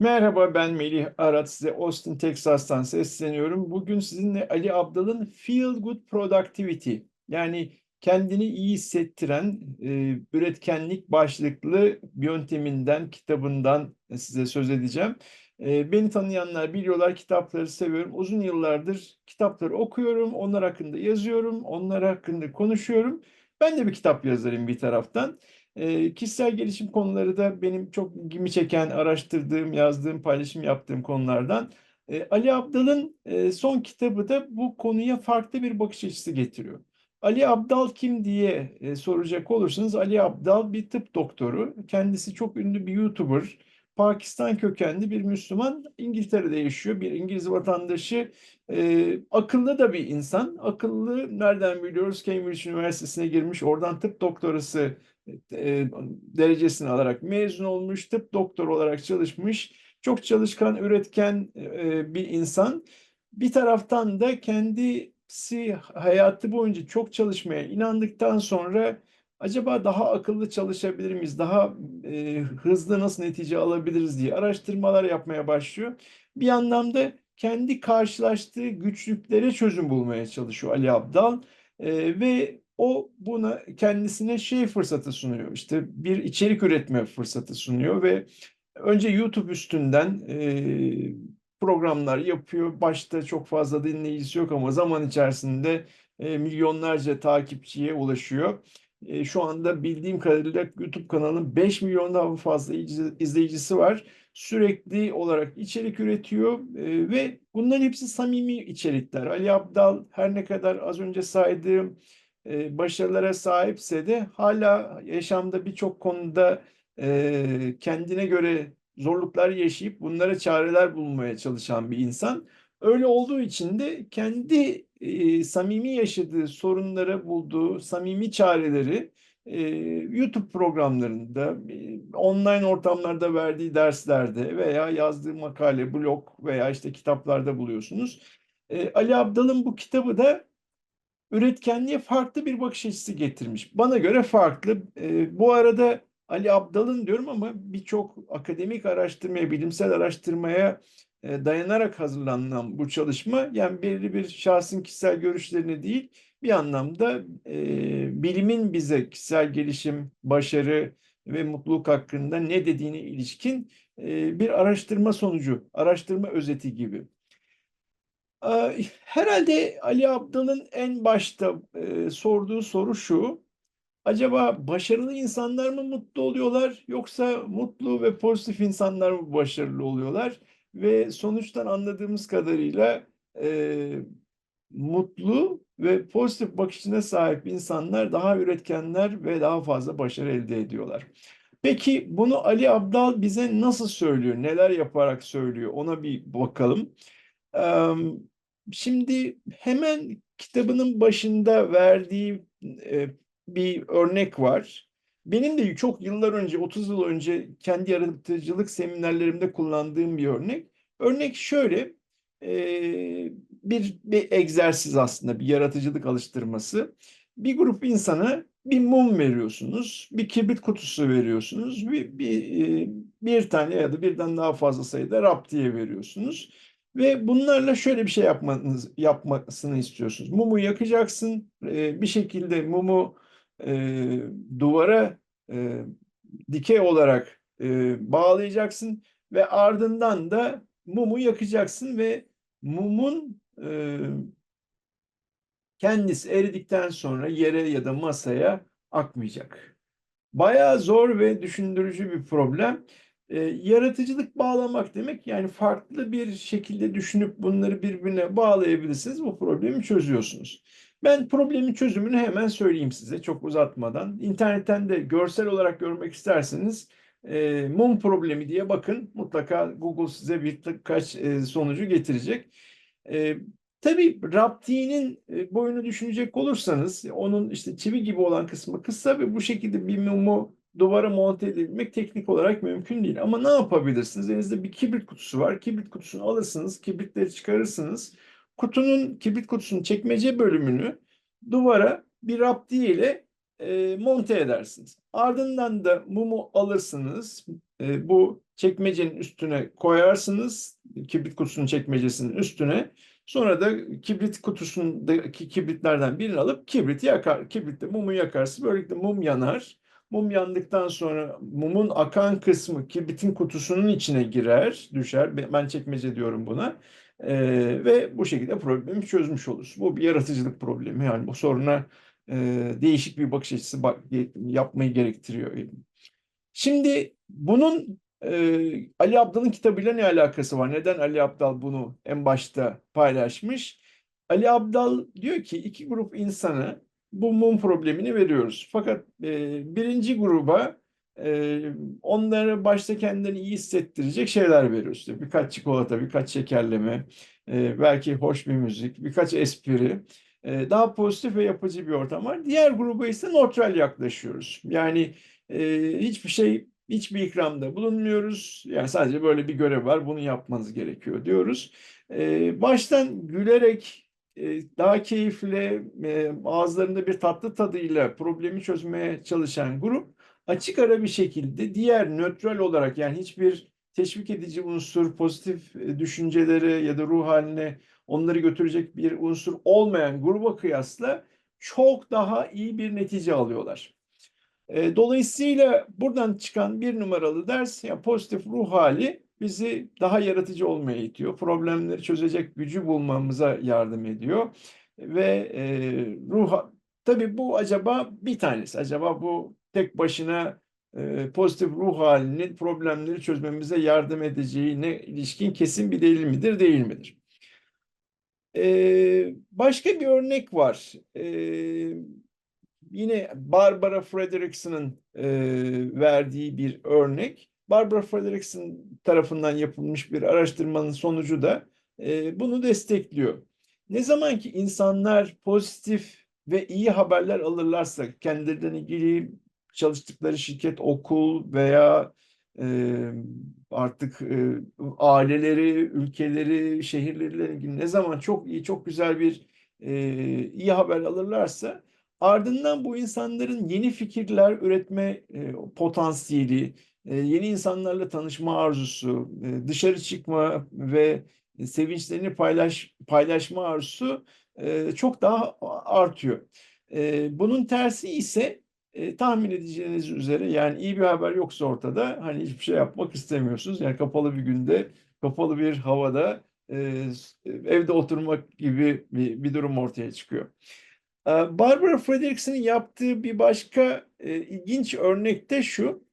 Merhaba ben Melih Arat size Austin, Texas'tan sesleniyorum. Bugün sizinle Ali Abdal'ın Feel Good Productivity yani kendini iyi hissettiren e, üretkenlik başlıklı yönteminden, kitabından size söz edeceğim. E, beni tanıyanlar biliyorlar kitapları seviyorum. Uzun yıllardır kitapları okuyorum, onlar hakkında yazıyorum, onlar hakkında konuşuyorum. Ben de bir kitap yazarım bir taraftan. E, kişisel gelişim konuları da benim çok ilgimi çeken, araştırdığım, yazdığım, paylaşım yaptığım konulardan. E, Ali Abdal'ın e, son kitabı da bu konuya farklı bir bakış açısı getiriyor. Ali Abdal kim diye e, soracak olursanız Ali Abdal bir tıp doktoru. Kendisi çok ünlü bir YouTuber. Pakistan kökenli bir Müslüman. İngiltere'de yaşıyor. Bir İngiliz vatandaşı. E, akıllı da bir insan. Akıllı nereden biliyoruz? Cambridge Üniversitesi'ne girmiş. Oradan tıp doktorası e, derecesini alarak mezun olmuş, tıp doktoru olarak çalışmış, çok çalışkan, üretken e, bir insan. Bir taraftan da kendisi hayatı boyunca çok çalışmaya inandıktan sonra acaba daha akıllı çalışabilir miyiz, daha e, hızlı nasıl netice alabiliriz diye araştırmalar yapmaya başlıyor. Bir anlamda kendi karşılaştığı güçlüklere çözüm bulmaya çalışıyor Ali Abdal. E, ve o buna kendisine şey fırsatı sunuyor. İşte bir içerik üretme fırsatı sunuyor ve önce YouTube üstünden e, programlar yapıyor. Başta çok fazla dinleyicisi yok ama zaman içerisinde e, milyonlarca takipçiye ulaşıyor. E, şu anda bildiğim kadarıyla YouTube kanalının 5 milyondan fazla izleyicisi var. Sürekli olarak içerik üretiyor e, ve bunların hepsi samimi içerikler. Ali Abdal her ne kadar az önce saydığım e, başarılara sahipse de hala yaşamda birçok konuda e, kendine göre zorluklar yaşayıp bunlara çareler bulmaya çalışan bir insan. Öyle olduğu için de kendi e, samimi yaşadığı sorunlara bulduğu samimi çareleri YouTube programlarında, online ortamlarda verdiği derslerde veya yazdığı makale, blog veya işte kitaplarda buluyorsunuz. Ali Abdal'ın bu kitabı da üretkenliğe farklı bir bakış açısı getirmiş. Bana göre farklı. E, bu arada Ali Abdal'ın diyorum ama birçok akademik araştırmaya, bilimsel araştırmaya e, dayanarak hazırlanan bu çalışma yani belirli bir şahsın kişisel görüşlerini değil bir anlamda e, bilimin bize kişisel gelişim, başarı ve mutluluk hakkında ne dediğine ilişkin e, bir araştırma sonucu, araştırma özeti gibi. Herhalde Ali Abdal'ın en başta sorduğu soru şu. Acaba başarılı insanlar mı mutlu oluyorlar yoksa mutlu ve pozitif insanlar mı başarılı oluyorlar? Ve sonuçtan anladığımız kadarıyla e, mutlu ve pozitif bakışına sahip insanlar daha üretkenler ve daha fazla başarı elde ediyorlar. Peki bunu Ali Abdal bize nasıl söylüyor? Neler yaparak söylüyor? Ona bir bakalım. Şimdi hemen kitabının başında verdiği bir örnek var. Benim de çok yıllar önce, 30 yıl önce kendi yaratıcılık seminerlerimde kullandığım bir örnek. Örnek şöyle, bir, bir egzersiz aslında, bir yaratıcılık alıştırması. Bir grup insana bir mum veriyorsunuz, bir kibrit kutusu veriyorsunuz, bir, bir, bir tane ya da birden daha fazla sayıda raptiye veriyorsunuz. Ve bunlarla şöyle bir şey yapmanız, yapmasını istiyorsunuz. Mumu yakacaksın, bir şekilde mumu e, duvara e, dikey olarak e, bağlayacaksın ve ardından da mumu yakacaksın ve mumun e, kendisi eridikten sonra yere ya da masaya akmayacak. Bayağı zor ve düşündürücü bir problem. E, yaratıcılık bağlamak demek yani farklı bir şekilde düşünüp bunları birbirine bağlayabilirsiniz. Bu problemi çözüyorsunuz. Ben problemin çözümünü hemen söyleyeyim size çok uzatmadan. İnternetten de görsel olarak görmek isterseniz e, mum problemi diye bakın. Mutlaka Google size birkaç e, sonucu getirecek. E, tabii raptiğinin e, boyunu düşünecek olursanız onun işte çivi gibi olan kısmı kısa ve bu şekilde bir mumu duvara monte edebilmek teknik olarak mümkün değil. Ama ne yapabilirsiniz? Elinizde bir kibrit kutusu var. Kibrit kutusunu alırsınız, kibritleri çıkarırsınız. Kutunun, kibrit kutusunun çekmece bölümünü duvara bir raptiye ile e, monte edersiniz. Ardından da mumu alırsınız. E, bu çekmecenin üstüne koyarsınız. Kibrit kutusunun çekmecesinin üstüne. Sonra da kibrit kutusundaki kibritlerden birini alıp kibriti yakar. Kibritle mumu yakarsınız. Böylelikle mum yanar. Mum yandıktan sonra mumun akan kısmı kibritin kutusunun içine girer, düşer. Ben çekmece diyorum buna. Ee, ve bu şekilde problemi çözmüş oluruz. Bu bir yaratıcılık problemi. Yani bu soruna e, değişik bir bakış açısı bak, yapmayı gerektiriyor. Şimdi bunun e, Ali Abdal'ın kitabıyla ne alakası var? Neden Ali Abdal bunu en başta paylaşmış? Ali Abdal diyor ki iki grup insanı bu mum problemini veriyoruz. Fakat e, birinci gruba e, onlara başta kendilerini iyi hissettirecek şeyler veriyoruz. İşte birkaç çikolata, birkaç şekerleme, e, belki hoş bir müzik, birkaç espri. E, daha pozitif ve yapıcı bir ortam var. Diğer gruba ise nötral yaklaşıyoruz. Yani e, hiçbir şey, hiçbir ikramda bulunmuyoruz. Yani sadece böyle bir görev var, bunu yapmanız gerekiyor diyoruz. E, baştan gülerek daha keyifli, ağızlarında bir tatlı tadıyla problemi çözmeye çalışan grup açık ara bir şekilde diğer nötral olarak yani hiçbir teşvik edici unsur, pozitif düşünceleri ya da ruh haline onları götürecek bir unsur olmayan gruba kıyasla çok daha iyi bir netice alıyorlar. Dolayısıyla buradan çıkan bir numaralı ders yani pozitif ruh hali bizi daha yaratıcı olmaya itiyor. Problemleri çözecek gücü bulmamıza yardım ediyor. Ve e, ruh tabii bu acaba bir tanesi. Acaba bu tek başına e, pozitif ruh halinin problemleri çözmemize yardım edeceğine ilişkin kesin bir delil midir, değil midir? E, başka bir örnek var. E, yine Barbara Fredrickson'ın e, verdiği bir örnek. Barbara Fredrickson tarafından yapılmış bir araştırmanın sonucu da e, bunu destekliyor. Ne zaman ki insanlar pozitif ve iyi haberler alırlarsa kendilerinden ilgili çalıştıkları şirket, okul veya e, artık e, aileleri, ülkeleri, şehirleriyle ilgili ne zaman çok iyi, çok güzel bir e, iyi haber alırlarsa ardından bu insanların yeni fikirler üretme e, potansiyeli, yeni insanlarla tanışma arzusu, dışarı çıkma ve sevinçlerini paylaş, paylaşma arzusu çok daha artıyor. Bunun tersi ise tahmin edeceğiniz üzere yani iyi bir haber yoksa ortada hani hiçbir şey yapmak istemiyorsunuz. Yani kapalı bir günde, kapalı bir havada evde oturmak gibi bir, bir durum ortaya çıkıyor. Barbara Fredrickson'ın yaptığı bir başka ilginç örnek de şu.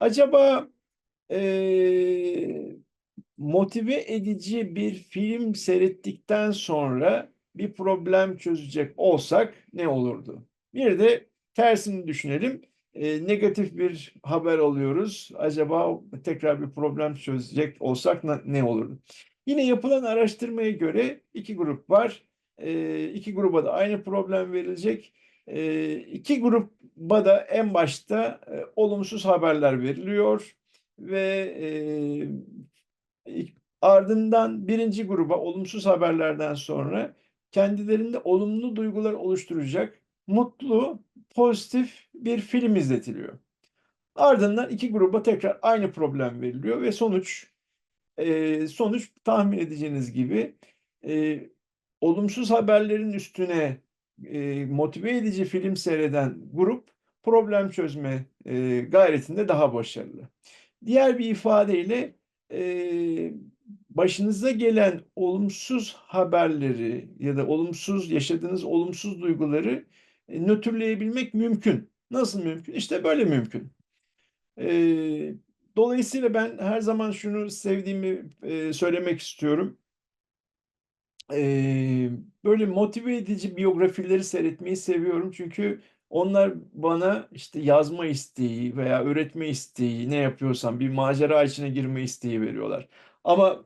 Acaba e, motive edici bir film seyrettikten sonra bir problem çözecek olsak ne olurdu? Bir de tersini düşünelim. E, negatif bir haber alıyoruz. Acaba tekrar bir problem çözecek olsak ne olurdu? Yine yapılan araştırmaya göre iki grup var. E, iki gruba da aynı problem verilecek. E, iki gruba da en başta e, olumsuz haberler veriliyor ve e, ardından birinci gruba olumsuz haberlerden sonra kendilerinde olumlu duygular oluşturacak mutlu, pozitif bir film izletiliyor. Ardından iki gruba tekrar aynı problem veriliyor ve sonuç e, sonuç tahmin edeceğiniz gibi olumsuz haberlerin üstüne e, motive edici film seyreden grup problem çözme e, gayretinde daha başarılı. Diğer bir ifadeyle e, başınıza gelen olumsuz haberleri ya da olumsuz yaşadığınız olumsuz duyguları e, nötrleyebilmek mümkün. Nasıl mümkün? İşte böyle mümkün. E, dolayısıyla ben her zaman şunu sevdiğimi e, söylemek istiyorum böyle motive edici biyografileri seyretmeyi seviyorum. Çünkü onlar bana işte yazma isteği veya öğretme isteği ne yapıyorsam bir macera içine girme isteği veriyorlar. Ama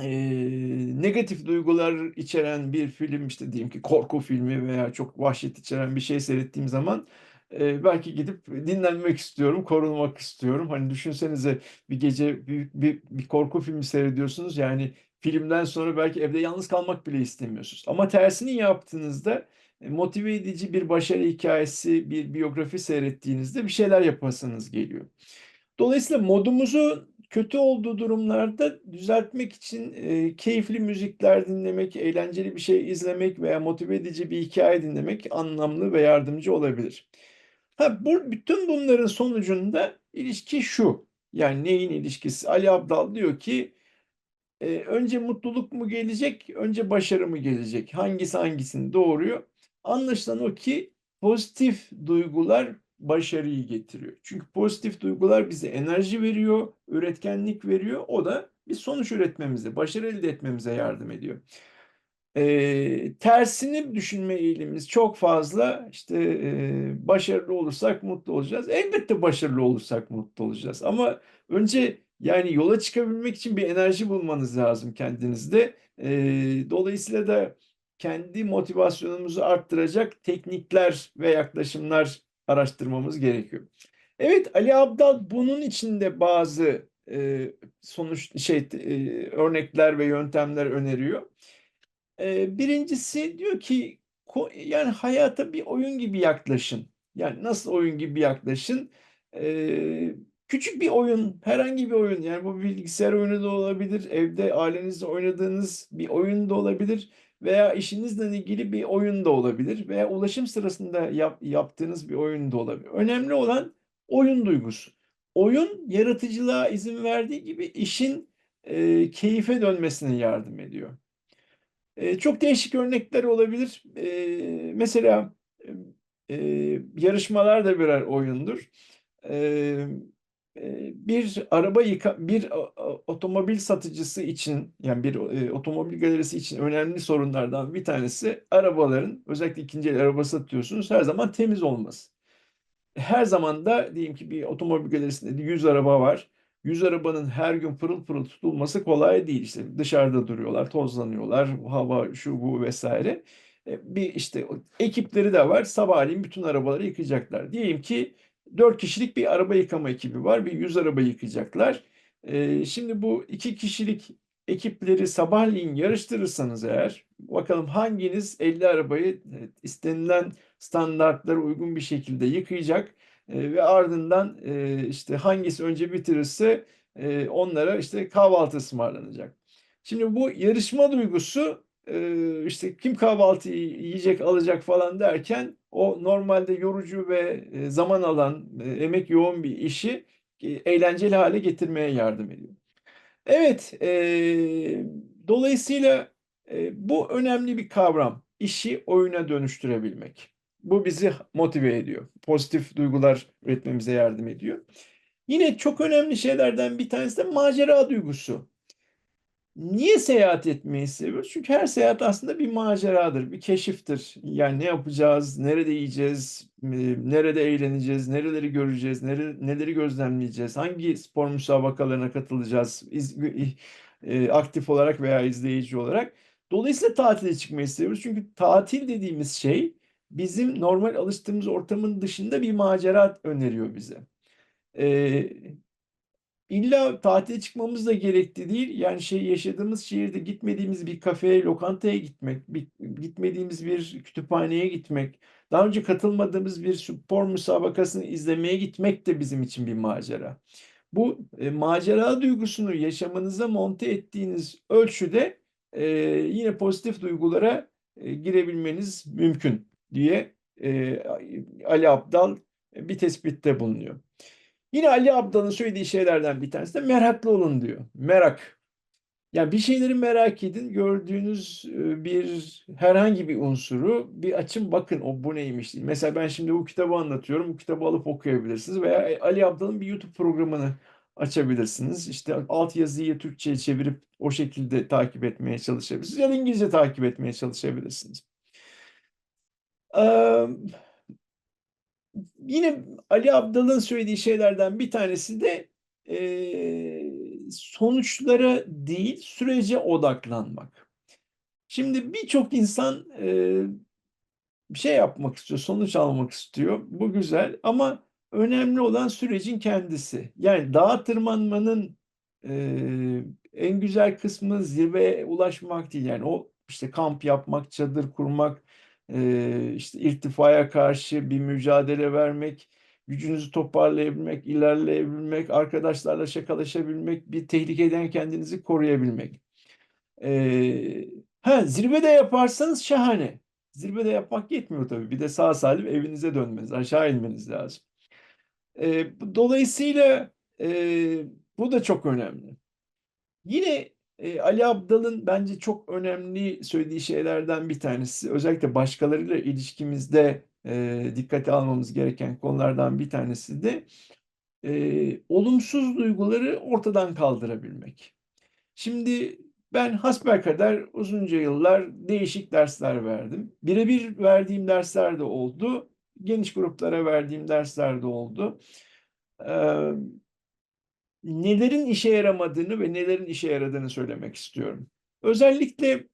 eee, negatif duygular içeren bir film işte diyelim ki korku filmi veya çok vahşet içeren bir şey seyrettiğim zaman eee, belki gidip dinlenmek istiyorum, korunmak istiyorum. Hani düşünsenize bir gece büyük bir, bir korku filmi seyrediyorsunuz yani filmden sonra belki evde yalnız kalmak bile istemiyorsunuz. Ama tersini yaptığınızda e, motive edici bir başarı hikayesi, bir biyografi seyrettiğinizde bir şeyler yapasınız geliyor. Dolayısıyla modumuzu kötü olduğu durumlarda düzeltmek için e, keyifli müzikler dinlemek, eğlenceli bir şey izlemek veya motive edici bir hikaye dinlemek anlamlı ve yardımcı olabilir. Ha, bu, bütün bunların sonucunda ilişki şu. Yani neyin ilişkisi? Ali Abdal diyor ki e, önce mutluluk mu gelecek, önce başarı mı gelecek? Hangisi hangisini doğuruyor? Anlaşılan o ki pozitif duygular başarıyı getiriyor. Çünkü pozitif duygular bize enerji veriyor, üretkenlik veriyor. O da bir sonuç üretmemize, başarı elde etmemize yardım ediyor. Ee, tersini düşünme eğilimimiz çok fazla. İşte e, başarılı olursak mutlu olacağız. Elbette başarılı olursak mutlu olacağız. Ama önce yani yola çıkabilmek için bir enerji bulmanız lazım kendinizde. Ee, dolayısıyla da kendi motivasyonumuzu arttıracak teknikler ve yaklaşımlar araştırmamız gerekiyor. Evet Ali Abdal bunun içinde bazı e, sonuç şey e, örnekler ve yöntemler öneriyor. E, birincisi diyor ki yani hayata bir oyun gibi yaklaşın. Yani nasıl oyun gibi yaklaşın? E, küçük bir oyun, herhangi bir oyun. Yani bu bilgisayar oyunu da olabilir, evde ailenizle oynadığınız bir oyun da olabilir veya işinizle ilgili bir oyun da olabilir veya ulaşım sırasında yap, yaptığınız bir oyun da olabilir. Önemli olan oyun duygusu. Oyun yaratıcılığa izin verdiği gibi işin e, keyfe dönmesine yardım ediyor. E, çok değişik örnekler olabilir. E, mesela e, yarışmalar da birer oyundur. E, bir araba yıka bir otomobil satıcısı için yani bir e, otomobil galerisi için önemli sorunlardan bir tanesi arabaların özellikle ikinci el araba satıyorsunuz her zaman temiz olması. Her zaman da diyelim ki bir otomobil galerisinde 100 araba var. 100 arabanın her gün pırıl pırıl tutulması kolay değil. İşte dışarıda duruyorlar, tozlanıyorlar, hava şu bu vesaire. Bir işte ekipleri de var. Sabahleyin bütün arabaları yıkayacaklar. Diyelim ki 4 kişilik bir araba yıkama ekibi var. Bir 100 araba yıkayacaklar. Ee, şimdi bu iki kişilik ekipleri sabahleyin yarıştırırsanız eğer bakalım hanginiz 50 arabayı istenilen standartlara uygun bir şekilde yıkayacak e, ve ardından e, işte hangisi önce bitirirse e, onlara işte kahvaltı ısmarlanacak. Şimdi bu yarışma duygusu e, işte kim kahvaltı yiyecek alacak falan derken o normalde yorucu ve e, zaman alan, e, emek yoğun bir işi e, eğlenceli hale getirmeye yardım ediyor. Evet, e, dolayısıyla e, bu önemli bir kavram. İşi oyuna dönüştürebilmek. Bu bizi motive ediyor. Pozitif duygular üretmemize yardım ediyor. Yine çok önemli şeylerden bir tanesi de macera duygusu. Niye seyahat etmeyi seviyoruz? Çünkü her seyahat aslında bir maceradır, bir keşiftir. Yani ne yapacağız, nerede yiyeceğiz, nerede eğleneceğiz, nereleri göreceğiz, neleri gözlemleyeceğiz, hangi spor müsabakalarına katılacağız, e, aktif olarak veya izleyici olarak. Dolayısıyla tatile çıkmayı seviyoruz. Çünkü tatil dediğimiz şey bizim normal alıştığımız ortamın dışında bir macera öneriyor bize. Ee, İlla tatile çıkmamız da gerekli değil. Yani şey yaşadığımız şehirde gitmediğimiz bir kafeye, lokantaya gitmek, bir, gitmediğimiz bir kütüphaneye gitmek, daha önce katılmadığımız bir spor müsabakasını izlemeye gitmek de bizim için bir macera. Bu e, macera duygusunu yaşamınıza monte ettiğiniz ölçüde e, yine pozitif duygulara e, girebilmeniz mümkün diye e, Ali Abdal bir tespitte bulunuyor. Yine Ali Abdal'ın söylediği şeylerden bir tanesi de meraklı olun diyor. Merak. Yani bir şeyleri merak edin. Gördüğünüz e, bir herhangi bir unsuru bir açın bakın o bu neymiş diye. Mesela ben şimdi bu kitabı anlatıyorum. Bu kitabı alıp okuyabilirsiniz veya Ali Abdal'ın bir YouTube programını açabilirsiniz. İşte alt yazıyı Türkçe'ye çevirip o şekilde takip etmeye çalışabilirsiniz. Ya da İngilizce takip etmeye çalışabilirsiniz. Ee, yine Ali Abdal'ın söylediği şeylerden bir tanesi de e, sonuçlara değil sürece odaklanmak. Şimdi birçok insan e, bir şey yapmak istiyor, sonuç almak istiyor. Bu güzel ama önemli olan sürecin kendisi. Yani dağa tırmanmanın e, en güzel kısmı zirveye ulaşmak değil. Yani o işte kamp yapmak, çadır kurmak, eee, işte irtifaya karşı bir mücadele vermek, gücünüzü toparlayabilmek, ilerleyebilmek, arkadaşlarla şakalaşabilmek, bir tehlikeden kendinizi koruyabilmek. Ha, zirvede yaparsanız şahane. Zirvede yapmak yetmiyor tabii. Bir de sağ salim evinize dönmeniz, aşağı inmeniz lazım. Dolayısıyla bu da çok önemli. Yine eee, Ali Abdal'ın bence çok önemli söylediği şeylerden bir tanesi, özellikle başkalarıyla ilişkimizde eee, dikkate almamız gereken konulardan bir tanesi de eee, olumsuz duyguları ortadan kaldırabilmek. Şimdi ben hasbelkader uzunca yıllar değişik dersler verdim. Birebir verdiğim dersler de oldu. Geniş gruplara verdiğim dersler de oldu. Emm, nelerin işe yaramadığını ve nelerin işe yaradığını söylemek istiyorum. Özellikle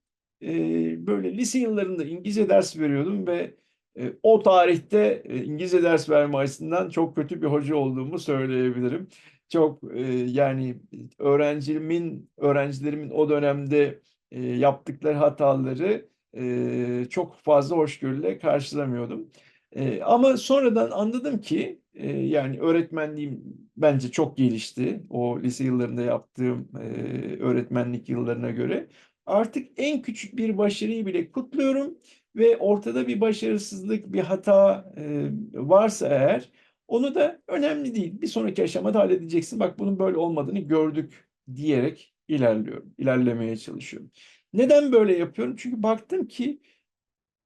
eee, böyle lise yıllarında İngilizce ders veriyordum ve eee, o tarihte eee, İngilizce ders verme açısından çok kötü bir hoca olduğumu söyleyebilirim. Çok eee, yani öğrencimin, öğrencilerimin o dönemde eee, yaptıkları hataları eee, çok fazla hoşgörüyle karşılamıyordum. Eee, ama sonradan anladım ki eee, yani öğretmenliğim bence çok gelişti. O lise yıllarında yaptığım eee, öğretmenlik yıllarına göre. Artık en küçük bir başarıyı bile kutluyorum ve ortada bir başarısızlık, bir hata eee, varsa eğer onu da önemli değil. Bir sonraki aşamada halledeceksin. Bak bunun böyle olmadığını gördük diyerek ilerliyorum, ilerlemeye çalışıyorum. Neden böyle yapıyorum? Çünkü baktım ki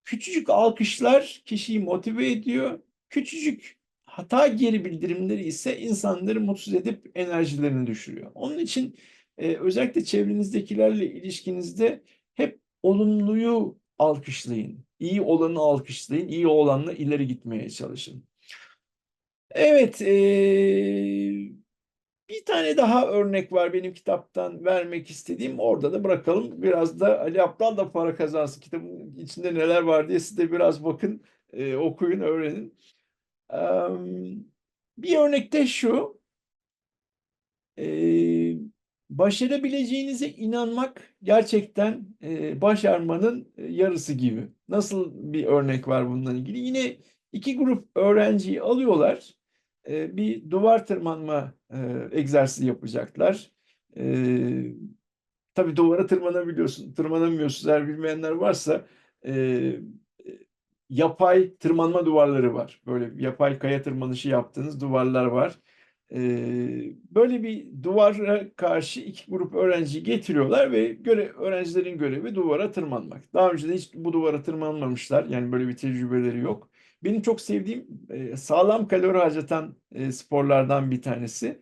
küçücük alkışlar kişiyi motive ediyor. Küçücük hata geri bildirimleri ise insanları mutsuz edip enerjilerini düşürüyor. Onun için eee, özellikle çevrenizdekilerle ilişkinizde hep olumluyu alkışlayın. İyi olanı alkışlayın. iyi olanla ileri gitmeye çalışın. Evet, eee, bir tane daha örnek var benim kitaptan vermek istediğim. Orada da bırakalım. Biraz da Ali Abdal da para kazansın. Kitabın içinde neler var diye siz de biraz bakın, eee, okuyun, öğrenin. Emm, bir örnek de şu eee, başarabileceğinize inanmak gerçekten eee, başarmanın eee, yarısı gibi. Nasıl bir örnek var bununla ilgili? Yine 2 grup öğrenciyi alıyorlar. Eee, bir duvar tırmanma eee, egzersizi yapacaklar. Eee, tabii duvara tırmanabiliyorsun, tırmanamıyorsunuz. Eğer bilmeyenler varsa eee, yapay tırmanma duvarları var. Böyle yapay kaya tırmanışı yaptığınız duvarlar var. Eee, böyle bir duvara karşı 2 grup öğrenciyi getiriyorlar ve göre öğrencilerin görevi duvara tırmanmak. Daha önce de hiç bu duvara tırmanmamışlar. Yani böyle bir tecrübeleri yok. Benim çok sevdiğim eee, sağlam kalori harcatan eee, sporlardan bir tanesi.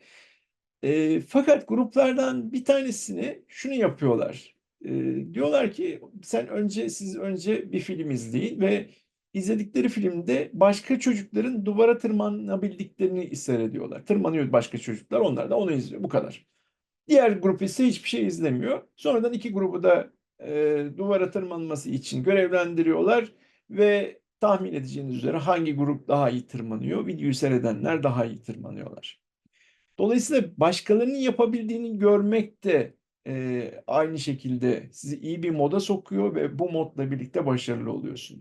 Eee, fakat gruplardan bir tanesine şunu yapıyorlar. Diyorlar ki sen önce siz önce bir film izleyin ve izledikleri filmde başka çocukların duvara tırmanabildiklerini seyrediyorlar. Tırmanıyor başka çocuklar, onlar da onu izliyor. Bu kadar. Diğer grup ise hiçbir şey izlemiyor. Sonradan 2 grubu da eee, duvara tırmanması için görevlendiriyorlar ve tahmin edeceğiniz üzere hangi grup daha iyi tırmanıyor? Videoyu seyredenler daha iyi tırmanıyorlar. Dolayısıyla başkalarının yapabildiğini görmek de eee, aynı şekilde sizi iyi bir moda sokuyor ve bu modla birlikte başarılı oluyorsunuz.